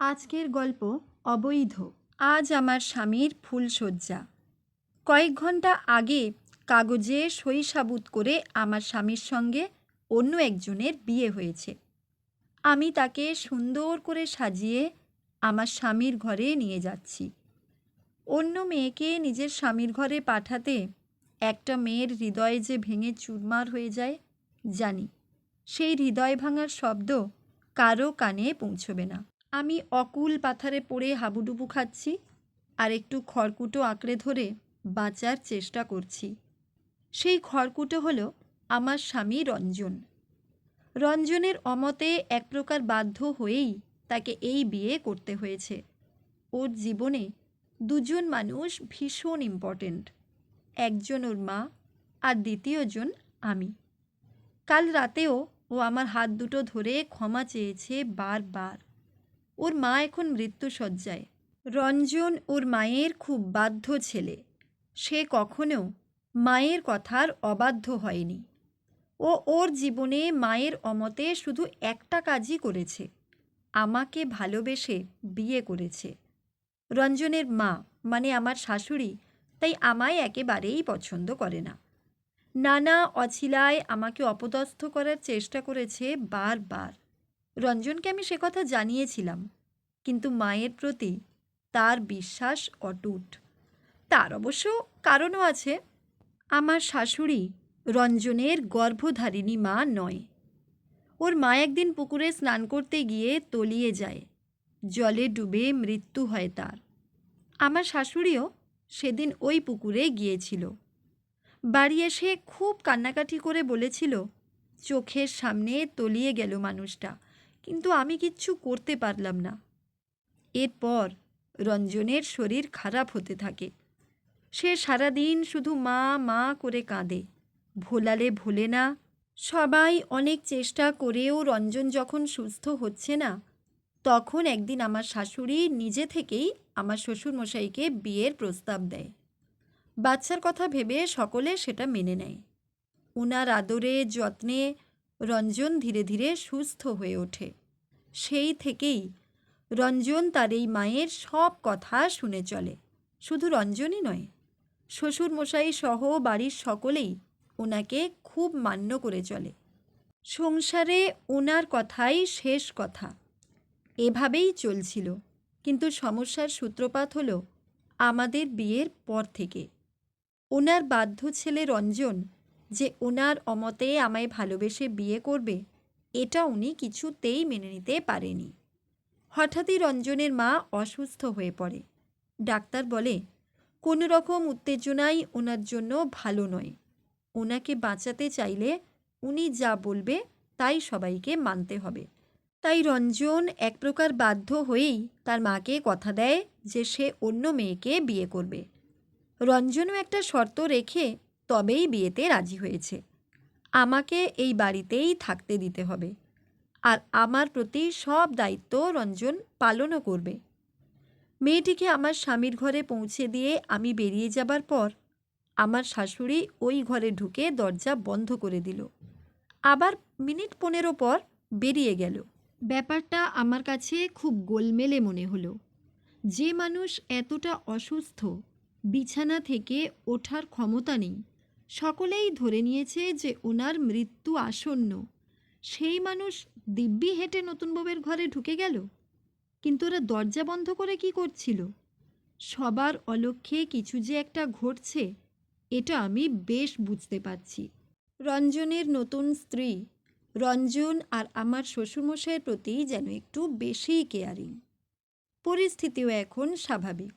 আজকের গল্প অবৈধ। আজ আমার স্বামীর ফুলশয্যা। কয়েক ঘণ্টা আগে কাগজে সই সাবুত করে আমার স্বামীর সঙ্গে অন্য একজনের বিয়ে হয়েছে। আমি তাকে সুন্দর করে সাজিয়ে আমার স্বামীর ঘরে নিয়ে যাচ্ছি। অন্য মেয়েকে নিজের স্বামীর ঘরে পাঠাতে একটা মেয়ের হৃদয়ে যে ভেঙে চুরমার হয়ে যায়, জানি। সেই হৃদয় ভাঙার শব্দ কারও কানে পৌঁছবে না। আমি অকুল পাথারে পড়ে হাবুডুবু খাচ্ছি আর একটু খড়কুটো আঁকড়ে ধরে বাঁচার চেষ্টা করছি। সেই খড়কুটো হলো আমার স্বামী রঞ্জন। রঞ্জনের অমতে এক প্রকার বাধ্য হয়েই তাকে এই বিয়ে করতে হয়েছে। ওর জীবনে দুজন মানুষ ভীষণ ইম্পর্ট্যান্ট একজন ওর মা আর দ্বিতীয়জন আমি। কাল রাতেও ও আমার হাত দুটো ধরে ক্ষমা চেয়েছে বারবার। ওর মা এখন মৃত্যুসজ্জায় রঞ্জন ওর মায়ের খুব বাধ্য ছেলে। সে কখনো মায়ের কথার অবাধ্য হয়নি। ও ওর জীবনে মায়ের অমতে শুধু একটা কাজই করেছে। আমাকে ভালোবেসে বিয়ে করেছে। রঞ্জনের মা মানে আমার শাশুড়ি, তাই আমায় একেবারেই পছন্দ করে না। নানা অছিলায় আমাকে অপদস্থ করার চেষ্টা করেছে বারবার। রঞ্জনকে আমি সে কথা জানিয়েছিলাম, কিন্তু মায়ের প্রতি তার বিশ্বাস অটুট। তার অবশ্য কারণও আছে, আমার শাশুড়ি রঞ্জনের গর্ভধারিণী মা নয়। ওর মা একদিন পুকুরে স্নান করতে গিয়ে তলিয়ে যায়, জলে ডুবে মৃত্যু হয় তার। আমার শাশুড়িও সেদিন ওই পুকুরে গিয়েছিল। বাড়ি এসে খুব কান্নাকাটি করে বলেছিল, চোখের সামনে তলিয়ে গেল মানুষটা। কিন্তু আমি কিচ্ছু করতে পারলাম না। এরপর রঞ্জনের শরীর খারাপ হতে থাকে। সে সারাদিন শুধু মা মা করে কাঁদে। ভোলালে ভোলে না। সবাই অনেক চেষ্টা করেও রঞ্জন যখন সুস্থ হচ্ছে না, তখন একদিন আমার শাশুড়ি নিজে থেকেই আমার শ্বশুরমশাইকে বিয়ের প্রস্তাব দেয়। বাচ্চার কথা ভেবে সকলে সেটা মেনে নেয়। উনার আদরে, যত্নে রঞ্জন ধীরে ধীরে সুস্থ হয়ে ওঠে। সেই থেকেই রঞ্জন তার এই মায়ের সব কথা শুনে চলে। শুধু রঞ্জনই নয়, শ্বশুরমশাই সহ বাড়ির সকলেই ওনাকে খুব মান্য করে চলে। সংসারে ওনার কথাই শেষ কথা। এভাবেই চলছিল। কিন্তু সমস্যার সূত্রপাত হলো আমাদের বিয়ের পর থেকে। ওনার বাধ্য ছেলে রঞ্জন যে ওনার অমতে আমায় ভালোবেসে বিয়ে করবে, এটা উনি কিছুতেই মেনে নিতে পারেনি। হঠাৎই রঞ্জনের মা অসুস্থ হয়ে পড়ে। ডাক্তার বলে, কোনো রকম উত্তেজনাই ওনার জন্য ভালো নয়। ওনাকে বাঁচাতে চাইলে উনি যা বলবে তাই সবাইকে মানতে হবে। তাই রঞ্জন এক প্রকার বাধ্য হয়েই তার মাকে কথা দেয় যে সে অন্য মেয়েকে বিয়ে করবে। রঞ্জনও একটা শর্ত রেখে তবেই বিয়েতে রাজি হয়েছে। আমাকে এই বাড়িতেই থাকতে দিতে হবে। আর আমার প্রতি সব দায়িত্ব রঞ্জন পালনও করবে। মেয়েটিকে আমার স্বামীর ঘরে পৌঁছে দিয়ে আমি বেরিয়ে যাবার পর আমার শাশুড়ি ওই ঘরে ঢুকে দরজা বন্ধ করে দিল। আবার মিনিট পনেরো পর বেরিয়ে গেল। ব্যাপারটা আমার কাছে খুব গোলমেলে মনে হলো। যে মানুষ এতটা অসুস্থ, বিছানা থেকে ওঠার ক্ষমতা নেই। সকলেই ধরে নিয়েছে যে ওনার মৃত্যু আসন্ন। সেই মানুষ দিব্যি হেঁটে নতুন বউয়ের ঘরে ঢুকে গেল। কিন্তু ওরা দরজা বন্ধ করে কি করছিল? সবার অলক্ষ্যে কিছু যে একটা ঘটছে, এটা আমি বেশ বুঝতে পারছি। রঞ্জনের নতুন স্ত্রী, রঞ্জন আর আমার শ্বশুরমশাইয়ের প্রতি যেন একটু বেশিই কেয়ারিং। পরিস্থিতিও এখন স্বাভাবিক।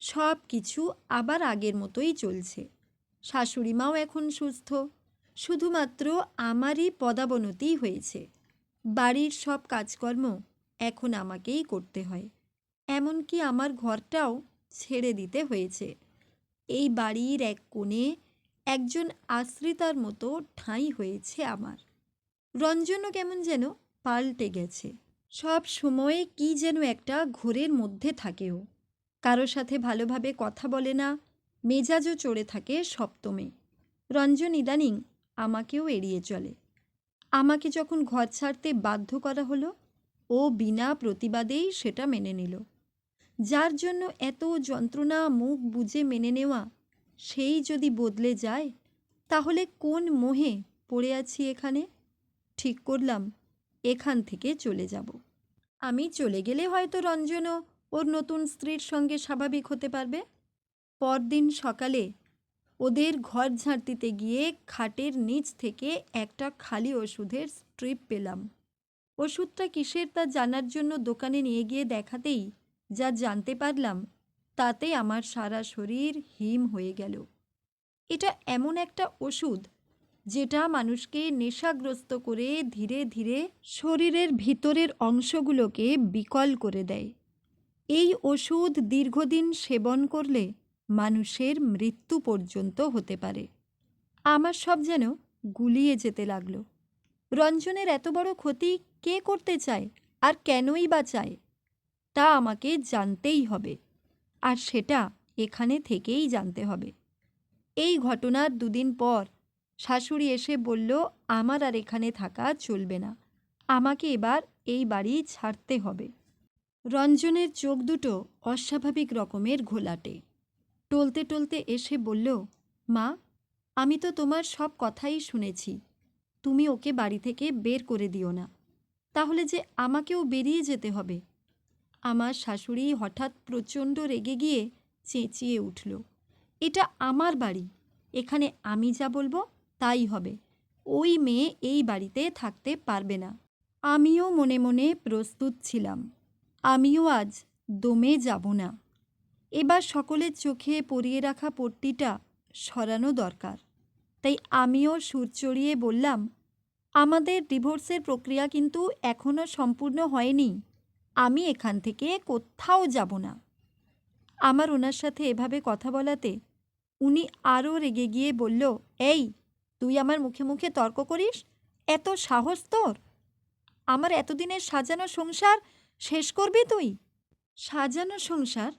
সব কিছু আবার আগের মতোই চলছে। শাশুড়িমাও এখন সুস্থ। শুধুমাত্র আমারই পদাবনতি হয়েছে। বাড়ির সব কাজকর্ম এখন আমাকেই করতে হয়। এমনকি আমার ঘরটাও ছেড়ে দিতে হয়েছে। এই বাড়ির এক কোণে একজন আশ্রিতার মতো ঠাঁই হয়েছে আমার। রঞ্জনও কেমন যেন পাল্টে গেছে। সব সময়ে কি যেন একটা ঘোরের মধ্যে থাকেও। কারও সাথে ভালোভাবে কথা বলে না মেজাজও চড়ে থাকে সপ্তমে। রঞ্জন ইদানিং আমাকেও এড়িয়ে চলে। আমাকে যখন ঘর ছাড়তে বাধ্য করা হলো, ও বিনা প্রতিবাদেই সেটা মেনে নিল। যার জন্য এত যন্ত্রণা মুখ বুজে মেনে নেওয়া সেই যদি বদলে যায়, তাহলে কোন মোহে পড়ে আছি এখানে? ঠিক করলাম, এখান থেকে চলে যাব। আমি চলে গেলে হয়তো রঞ্জনও ওর নতুন স্ত্রীর সঙ্গে স্বাভাবিক হতে পারবে। পরদিন সকালে ওদের ঘর ঝাঁট দিতে গিয়ে খাটের নিচ থেকে একটা খালি ওষুধের স্ট্রিপ পেলাম। ওষুধটা কিসের তা জানার জন্য দোকানে নিয়ে গিয়ে দেখাতেই যা জানতে পারলাম, তাতে আমার সারা শরীর হিম হয়ে গেল। এটা এমন একটা ওষুধ যেটা মানুষকে নেশাগ্রস্ত করে ধীরে ধীরে শরীরের ভিতরের অংশগুলোকে বিকল করে দেয়। এই ওষুধ দীর্ঘদিন সেবন করলে মানুষের মৃত্যু পর্যন্ত হতে পারে। আমার সব যেন গুলিয়ে যেতে লাগল। রঞ্জনের এত বড় ক্ষতি কে করতে চায় আর কেনই বা চায়, তা আমাকে জানতেই হবে। আর সেটা এখানে থেকেই জানতে হবে। এই ঘটনার দুদিন পর শাশুড়ি এসে বলল, আমার আর এখানে থাকা চলবে না। আমাকে এবার এই বাড়ি ছাড়তে হবে। রঞ্জনের চোখ দুটো অস্বাভাবিক রকমের ঘোলাটে। টলতে টলতে এসে বলল, মা, আমি তো তোমার সব কথাই শুনেছি। তুমি ওকে বাড়ি থেকে বের করে দিও না। তাহলে যে আমাকেও বেরিয়ে যেতে হবে। আমার শাশুড়ি হঠাৎ প্রচণ্ড রেগে গিয়ে চেঁচিয়ে উঠল, এটা আমার বাড়ি। এখানে আমি যা বলব তাই হবে। ওই মেয়ে এই বাড়িতে থাকতে পারবে না। আমিও মনে মনে প্রস্তুত ছিলাম। আমিও আজ দমে যাব না। এবার সকলের চোখে পরিয়ে রাখা পট্টিটা সরানো দরকার। তাই আমিও সুর চড়িয়ে বললাম, আমাদের ডিভোর্সের প্রক্রিয়া কিন্তু এখনও সম্পূর্ণ হয়নি। আমি এখান থেকে কোথাও যাব না। আমার ওনার সাথে এভাবে কথা বলাতে উনি আরও রেগে গিয়ে বলল, এই, তুই আমার মুখে মুখে তর্ক করিস? এত সাহস তোর? আমার এতদিনের সাজানো সংসার শেষ করবি তুই? সাজানো সংসার?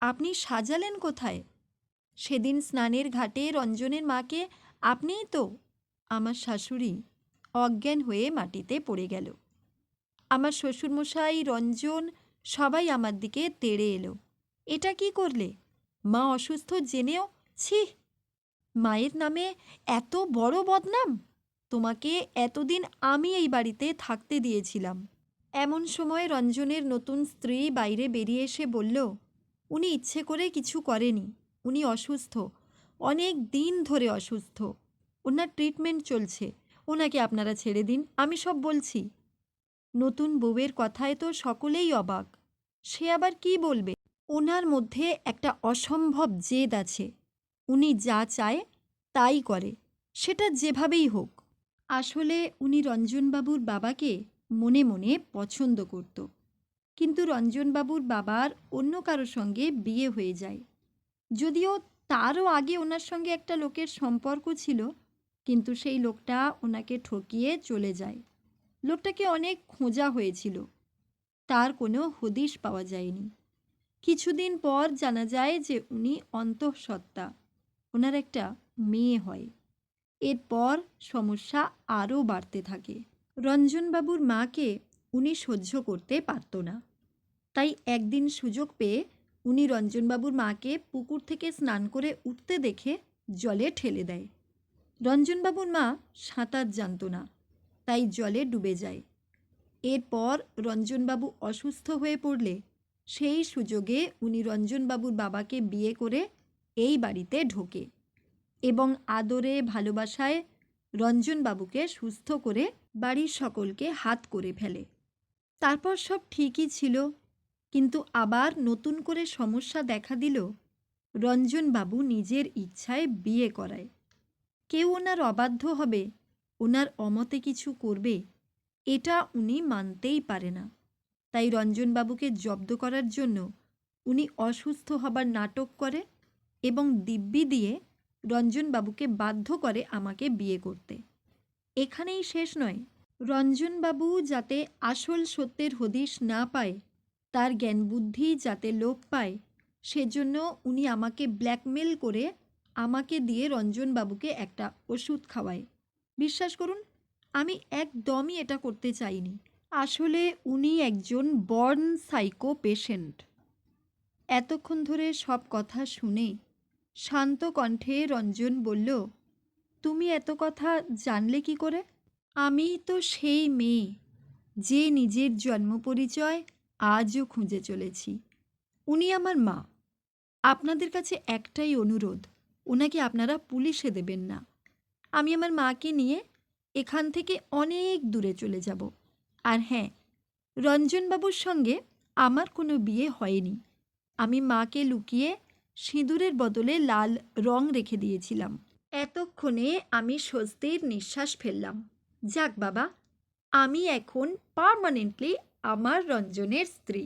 আপনি সাজালেন কোথায়? সেদিন স্নানের ঘাটে রঞ্জনের মাকে, আপনিই তো আমার শাশুড়ি। অজ্ঞান হয়ে মাটিতে পড়ে গেল। আমার শ্বশুরমশাই, রঞ্জন, সবাই আমার দিকে তেড়ে এলো। এটা কি করলে? মা অসুস্থ জেনেও, ছি! মায়ের নামে এত বড় বদনাম! তোমাকে এতদিন আমি এই বাড়িতে থাকতে দিয়েছিলাম। এমন সময় রঞ্জনের নতুন স্ত্রী বাইরে বেরিয়ে এসে বলল উনি ইচ্ছে করে কিছু করেনি। উনি অসুস্থ। অনেক দিন ধরে অসুস্থ। ওনার ট্রিটমেন্ট চলছে। ওনাকে আপনারা ছেড়ে দিন, আমি সব বলছি। নতুন বউয়ের কথায় তো সকলেই অবাক। সে আবার কি বলবে? ওনার মধ্যে একটা অসম্ভব জেদ আছে। উনি যা চায়, তাই করে। সেটা যেভাবেই হোক। আসলে উনি রঞ্জনবাবুর বাবাকে মনে মনে পছন্দ করত। কিন্তু রঞ্জনবাবুর বাবার অন্য কারও সঙ্গে বিয়ে হয়ে যায়। যদিও তারও আগে ওনার সঙ্গে একটা লোকের সম্পর্ক ছিল, কিন্তু সেই লোকটা ওনাকে ঠকিয়ে চলে যায়। লোকটাকে অনেক খোঁজা হয়েছিল। তার কোনো হদিশ পাওয়া যায়নি। কিছুদিন পর জানা যায় যে উনি অন্তঃসত্ত্বা, ওনার একটা মেয়ে হয়। এরপর সমস্যা আরও বাড়তে থাকে। রঞ্জনবাবুর মাকে উনি সহ্য করতে পারত না। তাই একদিন সুযোগ পেয়ে উনি রঞ্জনবাবুর মাকে পুকুর থেকে স্নান করে উঠতে দেখে জলে ঠেলে দেয়। রঞ্জনবাবুর মা সাঁতার জানত না, তাই জলে ডুবে যায়। এরপর রঞ্জনবাবু অসুস্থ হয়ে পড়লে সেই সুযোগে উনি রঞ্জনবাবুর বাবাকে বিয়ে করে এই বাড়িতে ঢোকে এবং আদরে ভালোবাসায় রঞ্জনবাবুকে সুস্থ করে বাড়ির সকলকে হাত করে ফেলে। তারপর সব ঠিকই ছিল। কিন্তু আবার নতুন করে সমস্যা দেখা দিল। রঞ্জনবাবু নিজের ইচ্ছায় বিয়ে করায়। কেউ ওনার অবাধ্য হবে, ওনার অমতে কিছু করবে, এটা উনি মানতেই পারে না। তাই রঞ্জনবাবুকে জব্দ করার জন্য উনি অসুস্থ হবার নাটক করে এবং দিব্যি দিয়ে রঞ্জনবাবুকে বাধ্য করে আমাকে বিয়ে করতে। এখানেই শেষ নয়। রঞ্জনবাবু যাতে আসল সত্যের হদিশ না পায়, তার জ্ঞান বুদ্ধি যাতে লোপ পায়, সেজন্য উনি আমাকে ব্ল্যাকমেল করে আমাকে দিয়ে রঞ্জনবাবুকে একটা ওষুধ খাওয়ায়। বিশ্বাস করুন, আমি একদমই এটা করতে চাইনি। আসলে উনি একজন বর্ন সাইকো পেশেন্ট। এতক্ষণ ধরে সব কথা শুনে শান্ত কণ্ঠে রঞ্জন বলল, তুমি এত কথা জানলে কি করে? আমি তো সেই মেয়ে যে নিজের জন্ম পরিচয় আজও খুঁজে চলেছি। উনি আমার মা। আপনাদের কাছে একটাই অনুরোধ ওনাকে আপনারা পুলিশে দেবেন না। আমি আমার মাকে নিয়ে এখান থেকে অনেক দূরে চলে যাব। আর হ্যাঁ রঞ্জনবাবুর সঙ্গে আমার কোনো বিয়ে হয়নি। আমি মাকে লুকিয়ে সিঁদুরের বদলে লাল রং রেখে দিয়েছিলাম। এতক্ষণে আমি স্বস্তির নিঃশ্বাস ফেললাম। যাক বাবা আমি এখন পার্মানেন্টলি আমার রঞ্জনের স্ত্রী।